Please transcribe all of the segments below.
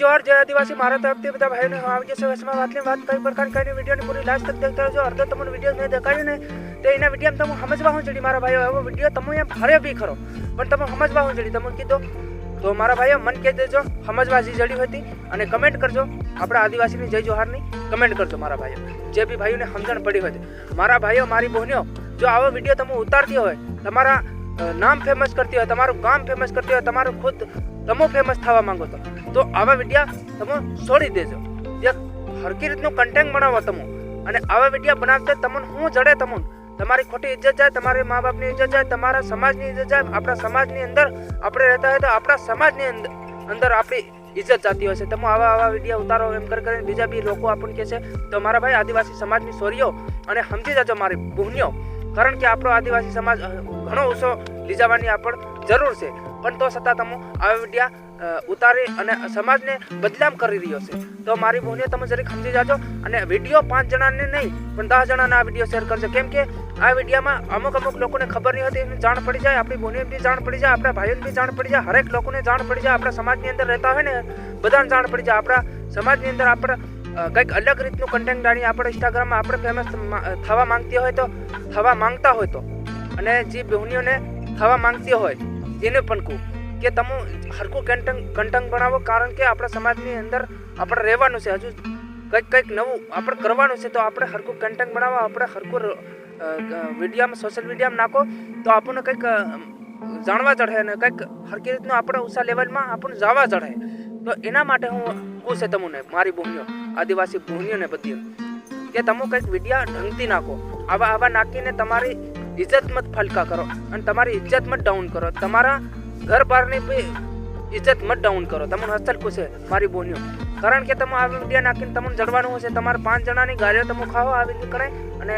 જોહાર જય આદિવાસી મારા તરફથી બધા ભાઈઓને આવી જશે વચમાં વાતની વાત કઈ પ્રકાર કરીને વિડીયોની પૂરી લાસ્ટ તક દેખતા રહેજો. અર્ધો તમને વીડિયો મેં દેખાડ્યું ને, તો એના વીડિયો તમે સમજવા હું જડી મારા ભાઈઓ. એવો વીડિયો તમે એમ ભારે બી ખરો, પણ તમે સમજવા હું જડી તમે કીધો, તો મારા ભાઈઓ મન કહી દેજો, સમજવા જે જડી હતી. અને કમેન્ટ કરજો, આપણા આદિવાસીની જય જોહારની કમેન્ટ કરજો મારા ભાઈઓ. જે બી ભાઈઓને સમજણ પડી હોય મારા ભાઈઓ, મારી બહેનો, જો આવો વીડિયો તમે ઉતારતી હોય, તમારા નામ ફેમસ કરતી હોય, તમારું ગામ ફેમસ કરતી હોય, તમારું ખુદ તમે ફેમસ થવા માંગો તો તો આવા વિડીયા તમે છોડી દેજો. જે હરકી રીતનું કન્ટેન્ટ બનાવો તમે. અને આવા વિડીયા બનાવતા તમને હું જડે તમને. તમારી ખોટી ઇજ્જત જાય, તમારી મા બાપની ઇજ્જત જાય, તમારા સમાજની ઇજ્જત જાય, આપણા સમાજની અંદર આપણે રહેતા હોય તો આપણા સમાજની અંદર અંદર આપણી ઇજ્જત જાતી હોય છે. તમે આવા આવા વીડિયો ઉતારો, એમ કરી કરીને બીજા બી લોકો આપણને કહે છે તો મારા ભાઈ આદિવાસી સમાજની સોરીઓ અને સમજી જાજો મારી બહેનીઓ કારણ કે આપણો આદિવાસી સમાજ ઘણો ઓછો લીજાવાની આપણ જરૂર છે. પણ તો છતાં તમે આ વિડીયા ઉતારી અને સમાજને બદનામ કરી રહ્યો છે. તો મારી બહેનીઓ તમે જરીક સમજી જાજો અને વીડિયો પાંચ જણાને નહીં, પણ દસ જણાને આ વીડિયો શેર કરજો. કેમ કે આ વિડીયામાં અમુક અમુક લોકોને ખબર નહીં હતી એની જાણ પડી જાય, આપણી બહેનોને બી જાણ પડી જાય, આપણા ભાઈઓને બી જાણ પડી જાય, હરેક લોકોને જાણ પડી જાય, આપણા સમાજની અંદર રહેતા હોય ને, બધાને જાણ પડી જાય. આપણા સમાજની અંદર આપણે કંઈક અલગ રીતનું કન્ટેન્ટ ડાળી આપણે ઇન્સ્ટાગ્રામમાં આપણે ફેમસ થવા માંગતી હોય તો, થવા માંગતા હોય તો. અને જે બહેનીઓને થવા માંગતી હોય, એને પણ કહું કે તમે હરખું કન્ટેન્ટ કન્ટેન્ટ બનાવો કારણ કે આપણા સમાજની અંદર આપણે રહેવાનું છે. હજુ કંઈક કંઈક નવું આપણે કરવાનું છે તો આપણે હરખું કન્ટેન્ટ બનાવો, આપણે હરખું મીડિયામાં સોશિયલ મીડિયામાં નાખો તો આપણને કંઈક જાણવા ચડે અને કંઈક હરકી રીતનું આપણે ઊંચા લેવલમાં આપણને જવા ચડે તો એના માટે હું કહું છે તમને, મારી ભૂમિઓ આદિવાસી ભૂમિઓને બધી કે તમે કંઈક વિડિયા ઢંગથી નાખો. આવા આવા નાખીને તમારી ઇજ્જત મત ફલકા કરો અને તમારી ઇજ્જત મત ડાઉન કરો. તમારા ઘર બહારની ઇજ્જત મત ડાઉન કરો. તમને હસ્તલ પૂછે મારી બોનીઓ. કારણ કે તમે આવી વીડિયો નાખીને તમને જડવાનું હશે. તમારે પાંચ જણાની ગાડીઓ તમે ખાઓ, આવી રીતે કરાય અને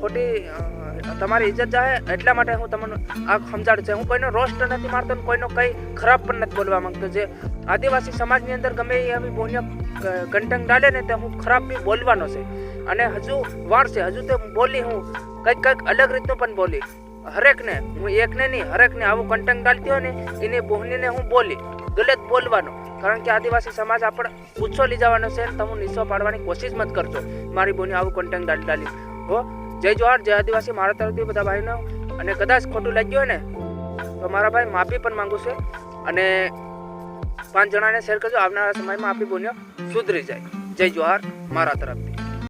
ખોટી તમારી ઇજ્જત જાય એટલા માટે હું તમને આ સમજાડું છે. હું કોઈનો રોસ્ટ નથી મારતો કોઈનો કંઈ ખરાબ પણ નથી બોલવા માંગતો. જે આદિવાસી સમાજની અંદર ગમે એ આવી કન્ટેન્ટ ડાલે ને તે હું ખરાબ બી બોલવાનો છે. અને હજુ વાર છે, હજુ તો બોલી હું કંઈક કંઈક અલગ રીતનું પણ બોલી. હરેકને, હું એકને નહીં, હરેકને આવું કન્ટેન્ટ ડાલતી હોય ને, એની બોહનીને હું બોલી, ગલત બોલવાનો. કારણ કે આદિવાસી સમાજ આપણે ઊંચો લઈ જવાનો છે અને તમે નીચો પાડવાની કોશિશ મત કરજો મારી બોની આવું કંટંગ ડાલી ડાલી હો, જય જોહાર જય આદિવાસી, મારા તરફથી બધા ભાઈનો અને કદાચ ખોટું લાગ્યું હોય ને, તો મારા ભાઈ માફી પણ માંગુ છું. અને પાંચ જણાને શેર કરજો. આવનારા સમયમાં આપણી બોલ્યો સુધરી જાય. જય જોહાર મારા તરફથી.